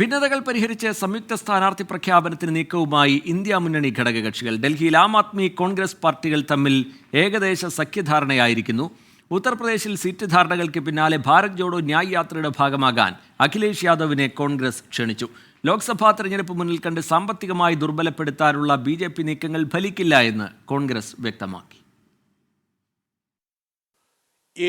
ഭിന്നതകൾ പരിഹരിച്ച് സംയുക്ത സ്ഥാനാർത്ഥി പ്രഖ്യാപനത്തിന് നീക്കവുമായി ഇന്ത്യ മുന്നണി ഘടകകക്ഷികൾ ഡൽഹിയിൽ ആം ആദ്മി കോൺഗ്രസ് പാർട്ടികൾ തമ്മിൽ ഏകദേശ സഖ്യധാരണയായിരിക്കുന്നു. ഉത്തർപ്രദേശിൽ സീറ്റ് ധാരണകൾക്ക് പിന്നാലെ ഭാരത് ജോഡോ ന്യായ് യാത്രയുടെ ഭാഗമാകാൻ അഖിലേഷ് യാദവിനെ കോൺഗ്രസ് ക്ഷണിച്ചു. ലോക്സഭാ തെരഞ്ഞെടുപ്പ് മുന്നിൽ കണ്ട് സാമ്പത്തികമായി ദുർബലപ്പെടുത്താനുള്ള ബി നീക്കങ്ങൾ ഫലിക്കില്ല എന്ന് കോൺഗ്രസ് വ്യക്തമാക്കി.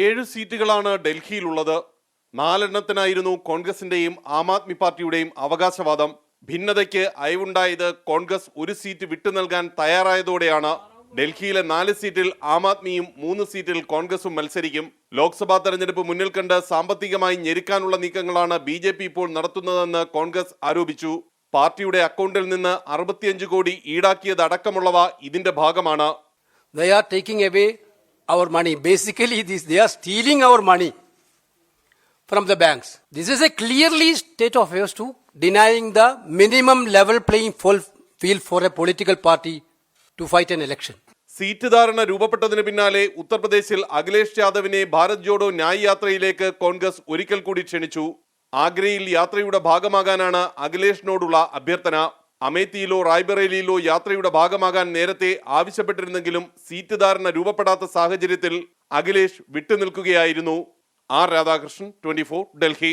ഏഴ് സീറ്റുകളാണ് ഡൽഹിയിലുള്ളത്. നാലെണ്ണത്തിനായിരുന്നു കോൺഗ്രസിന്റെയും ആം ആദ്മി പാർട്ടിയുടെയും അവകാശവാദം. ഭിന്നതയ്ക്ക് അയവുണ്ടായത് കോൺഗ്രസ് ഒരു സീറ്റ് വിട്ടു നൽകാൻ തയ്യാറായതോടെയാണ് ഡൽഹിയിലെ നാല് സീറ്റിൽ ആം ആദ്മിയും മൂന്ന് സീറ്റിൽ കോൺഗ്രസും മത്സരിക്കും. ലോക്സഭാ തെരഞ്ഞെടുപ്പ് മുന്നിൽ കണ്ട് സാമ്പത്തികമായി ഞെരുക്കാനുള്ള നീക്കങ്ങളാണ് ബി ജെ പി ഇപ്പോൾ നടത്തുന്നതെന്ന് കോൺഗ്രസ് ആരോപിച്ചു. പാർട്ടിയുടെ അക്കൗണ്ടിൽ നിന്ന് അറുപത്തിയഞ്ച് കോടി ഈടാക്കിയതടക്കമുള്ളവ ഇതിന്റെ ഭാഗമാണ്. They are taking away our money. Basically, this, they are stealing our money. From the banks. This is a clearly state of affairs to denying the minimum level playing full field for a political party to fight an election. Seat ധാരണ രൂപപ്പെട്ടതിന് പിന്നാലെ ഉത്തർപ്രദേശിൽ അഖിലേഷ് യാദവിനെ ഭാരത് ജോഡോ ന്യായ് യാത്രയിലേക്ക് കോൺഗ്രസ് ഒരിക്കൽ കൂടി ക്ഷണിച്ചു ആഗ്രയിൽ യാത്രയുടെ ഭാഗമാകാനാണ് അഖിലേഷിനോടുള്ള അഭ്യർത്ഥന അമേത്തിയിലോ റായ്ബറേലിയിലോ യാത്രയുടെ ഭാഗമാകാൻ നേരത്തെ ആവശ്യപ്പെട്ടിരുന്നെങ്കിലും സീറ്റ് ധാരണ രൂപപ്പെടാത്ത സാഹചര്യത്തിൽ അഖിലേഷ് വിട്ടുനിൽക്കുകയായിരുന്നു ആർ രാധാകൃഷ്ണൻ ട്വന്റി ഡൽഹി.